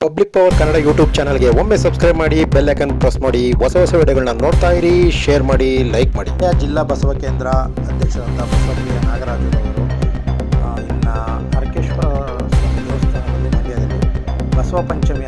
Public power Kannada YouTube ಚಾನಲ್ಗೆ ಒಮ್ಮೆ subscribe ಮಾಡಿ ಬೆಲ್ ಐಕನ್ ಪ್ರೆಸ್ ಮಾಡಿ, ಹೊಸ ಹೊಸ ವಿಡಿಯೋಗಳನ್ನ ನೋಡ್ತಾ ಇರಿ ಶೇರ್ ಮಾಡಿ ಲೈಕ್ ಮಾಡಿ. ಜಿಲ್ಲಾ ಬಸವ ಕೇಂದ್ರ ಅಧ್ಯಕ್ಷರಾದ ಬಸವಿಯ ನಾಗರಾಜರವರು ಅವರು ಇನ್ನು ಹರಕೇಶ್ವರ ಸ್ವಾಮಿ ದೇವಸ್ಥಾನದಲ್ಲಿ ಮಂಡ್ಯದಲ್ಲಿ ಬಸವ ಪಂಚಮಿ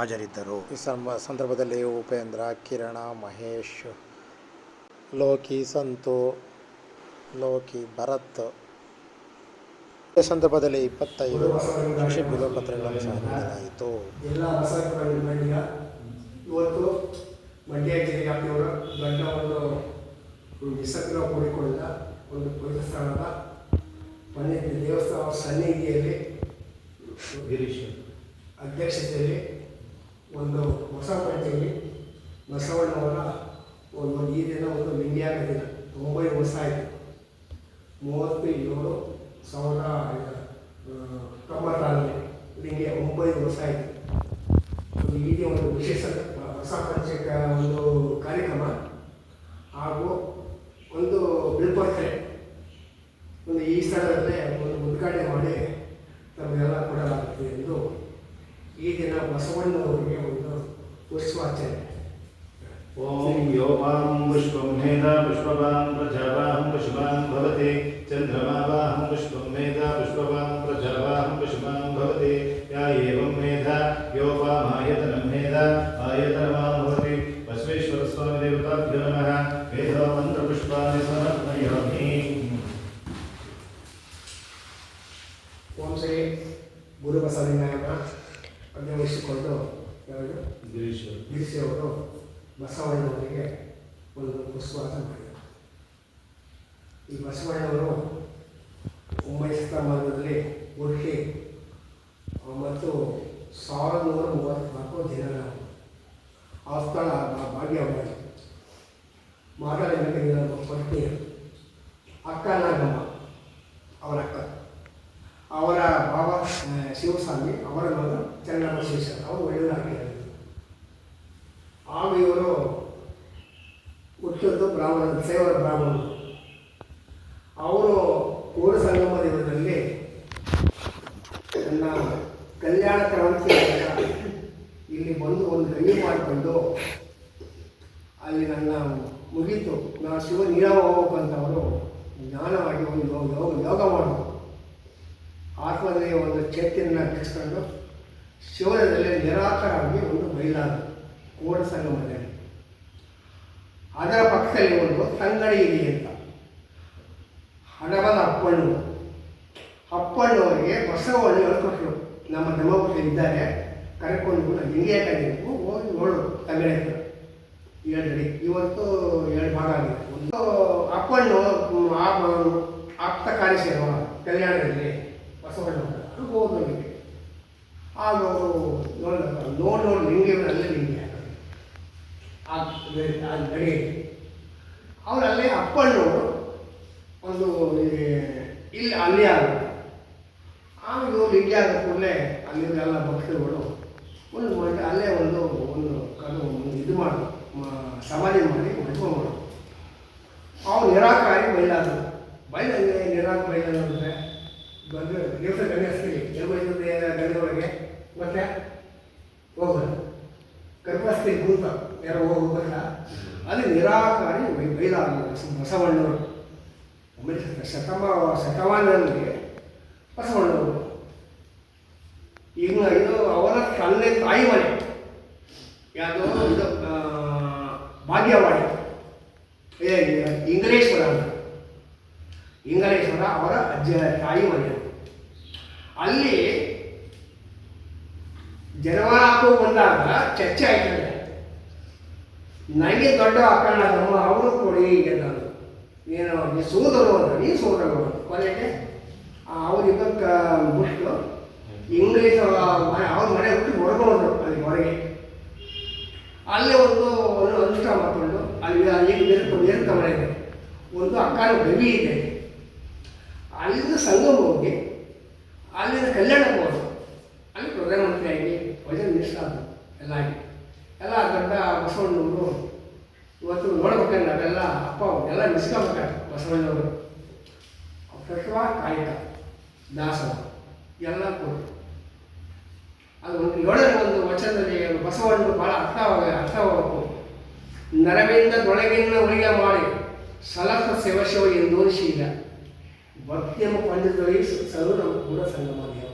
ಹಾಜರಿದ್ದರು. ಈ ಸಂಬ ಸಂದರ್ಭದಲ್ಲಿ ಉಪೇಂದ್ರ ಕಿರಣ ಮಹೇಶ್ ಲೋಕಿ ಸಂತು ಲೋಕಿ ಭರತ್. ಈ ಸಂದರ್ಭದಲ್ಲಿ ಇಪ್ಪತ್ತೈದು ಕೃಷಿ ಬಿಲೋಪತ್ರಗಳನ್ನು ಸಹ ನೀಡಲಾಯಿತು. ಇವತ್ತು ಮಂಡ್ಯ ಜಿಲ್ಲೆ ವ್ಯಾಪ್ತಿಯವರು ದೊಡ್ಡ ಒಂದು ನಿಸರ್ಗ ಕೂಡಿಕೊಂಡ ಒಂದು ಪವಿತ್ರ ಸ್ಥಳದ ಮನೆ ದೇವಸ್ಥಾನ ಸನ್ನಿಧಿಯಲ್ಲಿ ಗಿರೀಶ್ ಅಧ್ಯಕ್ಷತೆಯಲ್ಲಿ ಒಂದು ಹೊಸ ಪಂಚಮಿ ಬಸವಣ್ಣವರ ಒಂದು ಈ ದಿನ ಒಂದು ಇಂಡಿಯಾದ ದಿನ ಒಂಬೈದು ಹೊಸ ಆಯಿತು. ಮೂವತ್ತು ಏಳು ಸಾವಿರದ ತೊಂಬತ್ತಾರಲ್ಲಿ ಮುಂಬೈ ಒಂಬೈದು ವರ್ಷ ಆಯಿತು. ದಿನ ಒಂದು ವಿಶೇಷ ಹೊಸ ಪಂಚಕ ಒಂದು ಕಾರ್ಯಕ್ರಮ ಹಾಗೂ ಒಂದು ಬಿಲ್ಪತ್ರೆ ಒಂದು ಈ ಸ್ಥಳದಲ್ಲೇ ಒಂದು ಉದ್ಘಾಟನೆ ಮಾಡಿ ತಮಗೆಲ್ಲ ಕೊಡಲಾಗುತ್ತದೆ ಎಂದು ಈ ದಿನ ಬಸವಣ್ಣವರಿಗೆ ॐ यो वां पुष्पं मेधा पुष्पवां प्रजावाहं पुष्पां भवते। चन्द्रमावाहं पुष्पं मेधा पुष्पवां प्रजावाहं पुष्पां भवते। या एवं मेधा यो वामायतनं मेधा आयतनमां भवति। बसवेश्वरस्वामिदेवताभ्यो नमः। वेदमन्त्रपुष्पाणि समर्पयामि ओम श्री गुरु बसविनायक ಹುಟ್ಟಿ ಮತ್ತು ಸಾವಿರದ ನೂರ ಮೂವತ್ತ್ನಾಲ್ಕು ಜನರ. ಆ ಸ್ಥಳ ಭಾಗ್ಯ ಭಾಗ್ಯವಾಡಿ ಮಾತಾಡಿದ ಪತ್ನಿ ಅಕ್ಕ ನಾಗಮ್ಮ ಅವರ ಅಕ್ಕ. ಅವರ ಬಾಬಾ ಶಿವಸ್ವಾಮಿ, ಅವರ ಮಗ ಚನ್ನಬಸವೇಶ್ವರ. ಅವರು ಒಳ್ಳೆಯದಾಗಿದ್ದಾರೆ ಆಗ ಇವರು ಹುಟ್ಟಿದ್ದು ಬ್ರಾಹ್ಮಣ ಸೇವರ ಬ್ರಾಹ್ಮಣರು. ಅವರು ಪೂರ್ಣ ಸಂಗಮ ದೇವರಲ್ಲಿ ನನ್ನ ಕಲ್ಯಾಣ ಕ್ರಾಂತಿ ಆದಾಗ ಇಲ್ಲಿ ಬಂದು ಒಂದು ಗಂಗೆ ಮಾಡಿಕೊಂಡು ಅಲ್ಲಿ ನನ್ನ ಮುಗೀತು. ನಾ ಶಿವ ನೀರಾವ ಹೋಗ್ಬೇಕಂತವರು ಜ್ಞಾನವಾಗಿ ಒಂದು ಯೋಗ ಯೋಗ ಮಾಡೋದು ಆತ್ಮದಲ್ಲಿ ಒಂದು ಚೈತನ್ಯ ಕಟ್ಟಿಸ್ಕೊಂಡು ಶಿವನದಲ್ಲಿ ನಿರಾಕರವಾಗಿ ಒಂದು ಬಯಲಾದ ಕೋಡ ಸಂಗಮದಲ್ಲಿ. ಅದರ ಪಕ್ಕದಲ್ಲಿ ಒಂದು ತಂಗಡಿ ಇದೆ ಅಂತ. ಹಣವನ್ನು ಅಪ್ಪಣ್ಣು. ಅಪ್ಪಣ್ಣವರಿಗೆ ಬಸವಣ್ಣ ಹೇಳ್ಕೊಟ್ರು. ನಮ್ಮ ಧರ್ಮಪುತ್ರ ಇದ್ದಾರೆ. ಕರ್ಕೊಂಡು ಕೂಡ ಹಿಂಗೆ ಹೋಗಿ ನೋಡು ತಂಗಡಿ ಹತ್ರ ಅಡಿ ಇವತ್ತು ಎರಡು ಭಾಗ ಆಗಿದೆ. ಒಂದು ಅಪ್ಪಣ್ಣು ಆ ಆಪ್ತ ಕಾರ್ಯಸೇವ ಕಲ್ಯಾಣದಲ್ಲಿ ಬಸವಣ್ಣ ಅದು ಹೋಗಿದೆ ಆಗ ಅವರು ನೋಡ, ನೋಡಿ ನೋಡಿ ನಿಂಗೆ ಅಲ್ಲೇ ಆ ನಡಿ. ಅವ್ರು ಅಲ್ಲೇ ಅಪ್ಪಣ್ಣು ಒಂದು ಇಲ್ಲಿ, ಅಲ್ಲಿ ಆಗ ಆಮೇಲೆ ಇವರು ಲಿಂಗೆ ಆದ ಕೂಡಲೇ ಅಲ್ಲಿಂದ ಎಲ್ಲ ಭಕ್ತರುಗಳು ಒಂದು ಅಲ್ಲೇ ಒಂದು ಒಂದು ಕಣ್ಣು ಇದು ಮಾಡಿ ಸಮಾಧಿ ಮಾಡಿ ಮಾಡೋದು ಅವ್ರು ನಿರಾಕಾರಿ ಬಯಲಾದರು ಬೈಲ ನಿರಾಕ ಬಯಲು ಅಂದರೆ ಬಂದು ದಿವಸ ಗಂಗೆ ಹಚ್ತೀವಿ ಜನ್ಮದಿಂದ ಗಂಗೆಯೊಳಗೆ ಮತ್ತೆ ಹೋಗೋದು. ಗರ್ಭಸ್ಥಿ ಭೂತ, ಯಾರೋ ಹೋಗೋಲ್ಲ ಅದು ನಿರಾಕಾರಿ ಬೈಲಾದರು ಬಸವಣ್ಣವರು. ಒಂಬತ್ತು ಶತಮ ಶತಮಾನದಲ್ಲಿ ಬಸವಣ್ಣವರು. ಈಗ ಇದು ಅವರ ತಂದೆ ತಾಯಿ ಮನೆ. ಯಾವುದೋ ಇದು ಆ, ಇಂಗಲೇಶ್ವರ ಅಂತ. ಇಂಗ್ಲೇಶ್ವರ ಅವರ ಅಜ್ಜ ತಾಯಿ ಮನೆ ಅಲ್ಲಿ ಜನವರ ಹಾಕೋ ಬಂದಾಗ ಚರ್ಚೆ ಆಯ್ತದೆ. ನನಗೆ ದೊಡ್ಡ ಅಕ್ಕಣ್ಣ ತಮ್ಮ ಅವರು ಕೊಡಿ ಈಗ ನಾನು ನೀನು ನೀ ಸೋದರು ಅಂತ ನೀ ಸೋದರು ಕೊನೆಗೆ ಅವ್ರಿಗೆ ಬಿಟ್ಟು ಇಂಗ್ಲೀಷ್ ಮನೆ ಅವ್ರ ಮನೆ ಬಿಟ್ಟು ಹೊರಗೋದ್ರು ಅಲ್ಲಿ ಹೊರಗೆ. ಅಲ್ಲಿ ಒಂದು ಒಂದು ಅನುಷ್ಠಾನ ಮಾಡಿಕೊಂಡು ಅಲ್ಲಿ ಏನು ಬೇರೆ ಏನು ಇದೆ. ಒಂದು ಅಕ್ಕನ ಗವಿ ಇದೆ. ಅಲ್ಲಿಂದ ಸಂಗಮ ಹೋಗಿ, ಅಲ್ಲಿಂದ ಕಲ್ಯಾಣಕ್ಕೆ ಹೋದ್ರು. ಅಲ್ಲಿ ಪ್ರಧಾನಮಂತ್ರಿ ಆಗಿ ವಜನ್ ಮಿನಿಸ್ಟರ್ ಆದರು, ಎಲ್ಲ ಆಗಿ. ಎಲ್ಲ ದೊಡ್ಡ ಬಸವಣ್ಣವರು ಇವತ್ತು ನೋಡ್ಬೇಕಂದ್ರೆ ನಾವೆಲ್ಲ ಅಪ್ಪ, ಎಲ್ಲ ಮಿಸ್ಕೊಬೇಕಾರೆ ಬಸವಣ್ಣವರು ತತ್ವ ಕಾಯಕ ದಾಸವ ಎಲ್ಲ ಕೊಟ್ಟು ಅದು ಒಂದು ಒಂದು ವಚನದಲ್ಲಿ ಬಸವಣ್ಣು ಭಾಳ ಅರ್ಥವಾಗ ಅರ್ಥವಾಗಬೇಕು ನರವಿಂದ ದೊಳಗಿನ ಉಳಿಗೆ ಮಾಡಿ, ಸಲಸ ಶಿವಶಿವ ಎಂದೋಷಿಲ್ಲ ಭಕ್ತಿಯಮ್ಮ ಪಂಡಿತರಿಗೆ ಸರು ನಮ್ಮ ಕೂಡ ಸಂಗಮ ದೇವ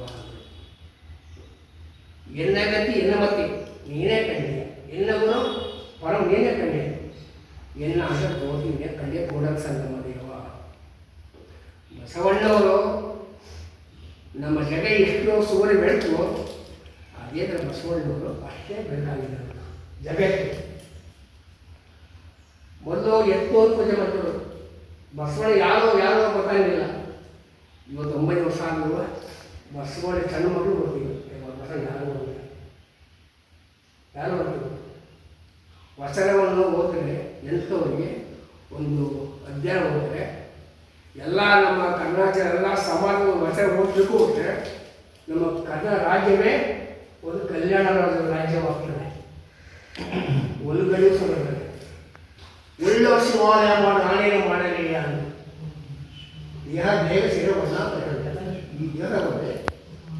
ಎನ್ನ ಗತಿ, ಎನ್ನ ಮತಿ ನೀನೇ ಕಂಡೆ ಗುರು, ಪರಂ ನೀನೇ ಕಂಡೆ ಎನ್ನ ಆಟ ಕೋಟಿ ಕಂಡೆ ಕೂಡ ಸಂಗಮ ದೇವ ಬಸವಣ್ಣವರು ನಮ್ಮ ಜಗ ಎಷ್ಟು ಸೂರ್ಯ ಬೆಳಕು ಥರ ಬಸವಣ್ಣವರು ಅಷ್ಟೇ ಬೆಳಕಾಗಿದ್ದಾರೆ ಜಗತ್ತು. ಮೊದಲು ಎತ್ತೋರು ಪೂಜೆ ಮಾಡ್ತಾರೆ ಬಸವಣ್ಣ ಯಾರೋ ಯಾರೋ ಗೊತ್ತಾಗಲಿಲ್ಲ. ಇವತ್ತು ಒಂಬೈದು ವರ್ಷ ಆಗಿರುವ ಬಸವಣ್ಣ ಸಣ್ಣ ಮಗಳು ಬರ್ತೀವಿ ಬಸವಣ್ಣ ಯಾರು ಬರ್ತಾರೆ ಯಾರು ಬರ್ತೀವಿ ವಚನವನ್ನು ಓದಿದ್ರೆ ಎಂಥವರಿಗೆ? ಒಂದು ಅಧ್ಯಯನ ಹೋದರೆ ಎಲ್ಲ ನಮ್ಮ ಕರ್ನಾಟಕ ಎಲ್ಲ ಸಮಾಜ ವಚನ ಓದಬೇಕು ಹೋದರೆ ನಮ್ಮ ಕನ್ನಡ ರಾಜ್ಯವೇ ಒಂದು ಕಲ್ಯಾಣ ರಾಜ್ಯ ರಾಜ್ಯವಾಗ್ತದೆ ಒಳಗಡೆ ಸಮಯ ಒಳ್ಳೆ ಶಿವಾಲಯ ಮಾಡಿ ನಾನೇನು ಮಾಡಲಿಲ್ಲ ಅಂತ. ದೇಹ ದೇಹ ಸೇರೋ ಬಣ್ಣ ಈ ದೇವರ ಬಂದರೆ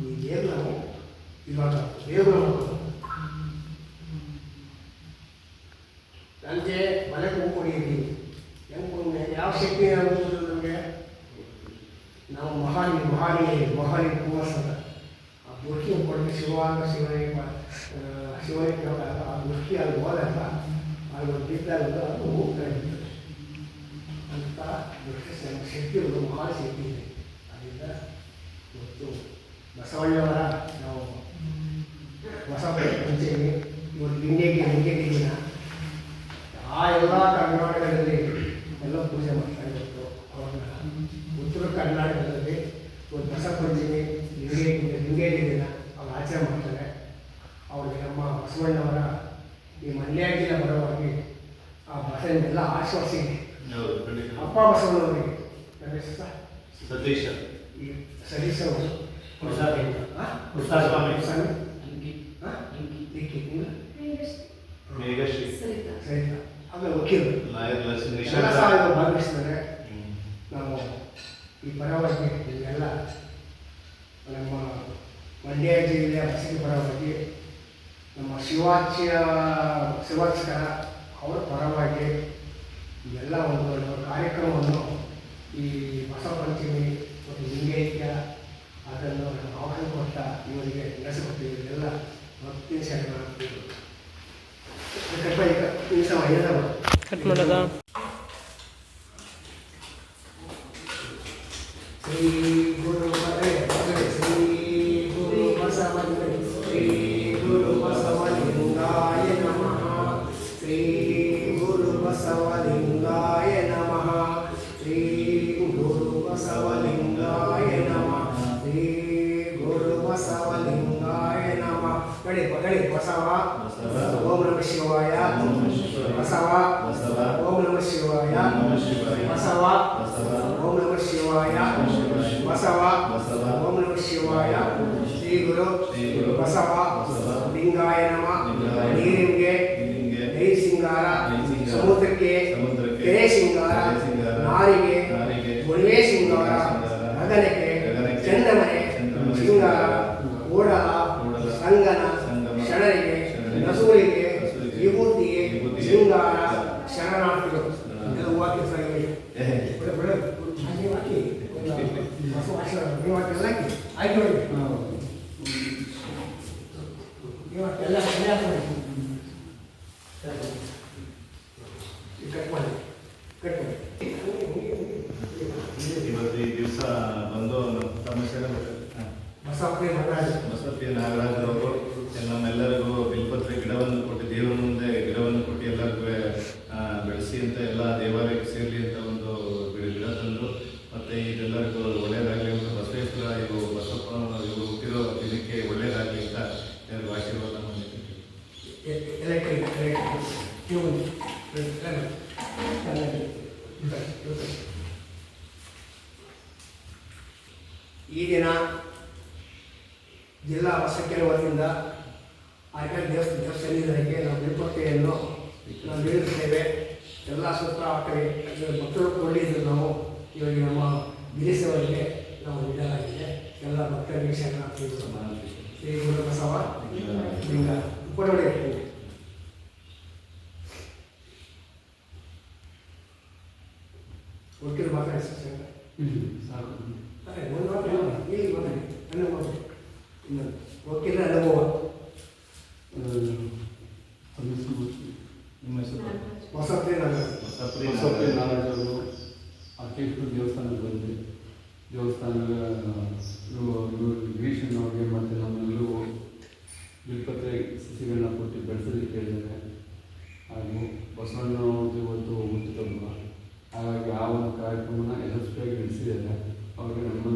ಈ ನಾವು ಇವಾಗ ದೇವರು ಸಂಜೆ ಮನೆ ಕುಡಿಯಿರಿ ಹೆಂಗೆ ಯಾವ ಶಕ್ತಿ ಆಗುತ್ತದೆ ನಮಗೆ ನಾವು ಮಹಾನಿ ಮಹಾನಿ ಮಹಾನಿ ಕುಮಾರ್ ಅಂತ ಆ ದೃಷ್ಟಿ ಕೊಡಲಿ ಶಿವಾಂಗ ಶಿವನಿಗೆ ಮ- ಆ, ಶಿವನಿಗೆ ಕೇಳಿದಾಗ ಆ ದೃಷ್ಟಿ ಅಲ್ಲಿ ಹೋದಾಗ ಅಲ್ಲಿ ಬಿದ್ದಾಗ ಇರ್ತದೆ ಅಂತ ದೃಷ್ಟಿ ಸ- ಶಕ್ತಿ ಒಂದು ಮಹಾನ್ ಇದೆ ಅದರಿಂದ ಇವತ್ತು ಬಸವಣ್ಣವರ ನಾವು ಬಸವಣ್ಣ ಪಂಚಮಿ ಇವತ್ತು ಲಿಂಗೇಗೆ ಲಿಂಗೇಗೆ ದಿನ ಆ ಎಲ್ಲ ಕರ್ನಾಟಕದಲ್ಲಿ ಎಲ್ಲ ಪೂಜೆ ಮಾಡ್ತಾ ಇವತ್ತು ಅವ್ರನ್ನ ಉತ್ತರ ಕರ್ನಾಟಕದಲ್ಲಿ ಒಂದು ಬಸವ ಪಂಚಮಿ ಲಿಂಗೇ ಲಿಂಗೇಗಿ ದಿನ ಅವ್ರು ಆಚರಣೆ ಮಾಡ್ತಾರೆ ಅವ್ರಿಗೆ ನಮ್ಮ ಬಸವಣ್ಣವರ ಈ ಮಂಡ್ಯ ಜಿಲ್ಲೆ ಬಸವನ್ನೆಲ್ಲ ಆಶ್ವಾಸಿ. ಅಪ್ಪ ಬಸವನವರಿಗೆ ಸತೀಶ. ವಕೀಲರು. ಎಲ್ಲ ನಿಶಾಂತ ಸಹ ಭಾಗವಹಿಸ್ತಾರೆ ನಾವು ಈ ಪರವಾಗಿ ಎಲ್ಲ ನಮ್ಮ ಮಂಡ್ಯ ಜಿಲ್ಲೆಯ ಬಸದಿ ಪರವಾಗಿ ನಮ್ಮ ಶಿವಾಚ್ಯ ಶಿವಾಚಕರ ಅವರ ಪರವಾಗಿ ಎಲ್ಲ ಒಂದು ಕಾರ್ಯಕ್ರಮವನ್ನು ಈ ಹೊಸ ಪಂಚಮಿ ಗುರು ಬಸವ. ಲಿಂಗಾಯ ನಮಃ ನೀರಿಗೆ ದೈ ಸಿಂಗಾರ ಸಮುದ್ರಕ್ಕೆ ಕೆರೆ ಸಿಂಗಾರ. ನಾರಿಗೆ ಮುಳುವೆ ಸಿಂಗಾರ. ಗಗನಕ್ಕೆ ಚಂದಮನೆ ಸಿಂಗಾರ. ಓಡಲ ಸಂಗನ ಸಂಗಮ ಶರಣರಿಗೆ ನಸೂರಿಗೆ ವಿಭೂತಿಗೆ ಸಿಂಗಾರ ಶರಣಾರ್ಥಿಗಳು. ಏ, ಒಳ್ಳೆ ಒಳ್ಳೆ ಹಾಗೆ ಹಾಕಿ. ಆಯ್ಕೆ ನೋಡಿ ನೀವು ಹಾಕಿ ಎಲ್ಲ ಎಲ್ಲ ಹಾಕಿ ಕಟ್ ಮಾಡಿ ಕಟ್ ಮಾಡಿ ಇವತ್ತು ಈ ದಿವಸ ಬಂದು ತಮ್ಮ ಬಸವಪ್ರಿಯ ನಾಗರಾಜರವರು ನಮ್ಮೆಲ್ಲರಿಗೂ ಬಿಲ್ಪತ್ರೆ ಗಿಡವನ್ನು ಕೊಟ್ಟು ದೇವರ ಮುಂದೆ ನಾನು ಹೇಳಿರ್ತೇವೆ ಎಲ್ಲ ಸುತ್ತ ಹಾಕಲಿ ಮಕ್ಕಳು ಕೊಂಡಿದ್ದು ನಾವು ಇವಾಗ ನಮ್ಮ ಬಿಡಿಸುವವರಿಗೆ ನಾವು ನೀಡಲಾಗಿದೆ ಎಲ್ಲ ಭಕ್ತರಿಗೆ ಶರಣ ಶ್ರೀ ಗುರು ಬಸವ ಲಿಂಗ ಕೊಡಬೇಡಿ ಒಟ್ಟಿಗೆ ಮಾತಾಡಿಸಿ ಸರ್ ಅದೇ ಒಂದು ಅನುಭವ ವಕೀಲ ಅನುಭವ ನಿಮ್ಮ ಹೆಸರು ವಸತಿ ನಗರ ವಸತಿ ಅತಿಷ್ಟು ದೇವಸ್ಥಾನಕ್ಕೆ ಬಂದೆ ದೇವಸ್ಥಾನ ಗ್ರೀಷನ್ ಅವ್ರಿಗೆ ಮತ್ತು ನಮ್ಮಲ್ಲೂ ಬಿಲ್ಪತ್ರೆ ಸಸಿಗಳನ್ನ ಕೊಟ್ಟು ಬೆಳೆಸಲಿಕ್ಕೆ ಹೇಳಿದ್ದಾರೆ ಹಾಗೂ ಬಸವಣ್ಣ ಇವತ್ತು ಹುಟ್ಟಿದಲ್ವ ಹಾಗಾಗಿ ಆ ಒಂದು ಕಾರ್ಯಕ್ರಮನ ಯಶಸ್ವಿಯಾಗಿ ನಡೆಸಿದ್ದಾರೆ. ಅವರಿಗೆ ನಮ್ಮ